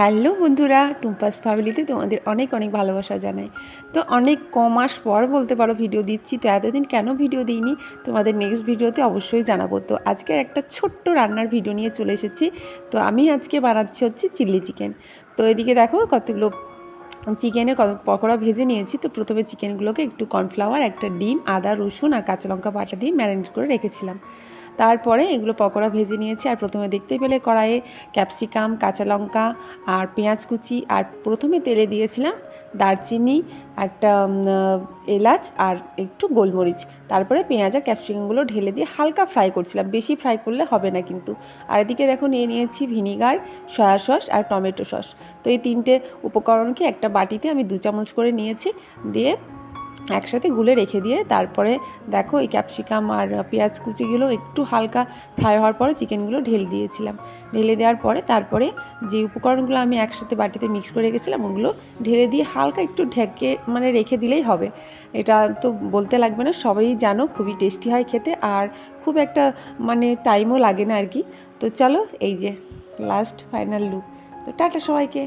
Hello বন্ধুরা, টুম্পাস ফ্যামিলিতে তোমাদের অনেক অনেক ভালোবাসা জানাই। তো অনেক ক মাস পর বলতে পারো ভিডিও দিচ্ছি, তো এতদিন কেন ভিডিও দিইনি তোমাদের নেক্সট ভিডিওতে অবশ্যই জানাব। তো আজকে একটা ছোট্ট রান্নার ভিডিও নিয়ে চলে এসেছি, তো আমি আজকে বানাচ্ছি হচ্ছে চিলি চিকেন। তো এদিকে দেখো কতগুলো চিকেনের কত পকোড়া ভেজে নিয়েছি, তো প্রথমে চিকেনগুলোকে একটু কর্নফ্লাওয়ার একটা ডিম, আদা, রসুন আর কাঁচা লঙ্কা বাটা দিয়ে ম্যারিনেট করে রেখেছিলাম। তারপরে এগুলো পকোড়া ভেজে নিয়েছি, আর প্রথমে দেখতেই পেলে কড়াইয়ে ক্যাপসিকাম, কাঁচা লঙ্কা, আর পেঁয়াজ কুচি, আর প্রথমে তেলে দিয়েছিলাম দারচিনি, একটা এলাচ, আর একটু গোলমরিচ। তারপরে পেঁয়াজ আর ক্যাপসিকামগুলো ঢেলে দিয়ে হালকা ফ্রাই করছিলাম, বেশি ফ্রাই করলে হবে না কিন্তু। আর এদিকে দেখো নিয়ে নিয়েছি ভিনিগার, সয়া সস, আর টমেটো সস। তো এই তিনটে উপকরণকে একটা বাটিতে আমি দু চামচ করে নিয়েছি, দিয়ে একসাথে গুলে রেখে দিয়ে তারপরে দেখো এই ক্যাপসিকাম আর পেঁয়াজ কুচিগুলো একটু হালকা ফ্রাই হওয়ার পরে চিকেনগুলো ঢেলে দিয়েছিলাম। ঢেলে দেওয়ার পরে তারপরে যে উপকরণগুলো আমি একসাথে বাটিতে মিক্স করে রেখেছিলাম, ওগুলো ঢেলে দিয়ে হালকা একটু ঢেকে মানে রেখে দিলেই হবে। এটা তো বলতে লাগবে না, সবাই জানো খুবই টেস্টি হয় খেতে আর খুব একটা মানে টাইমও লাগে না আর কি। তো চলো এই যে লাস্ট ফাইনাল লুক তো টাটা সবাইকে।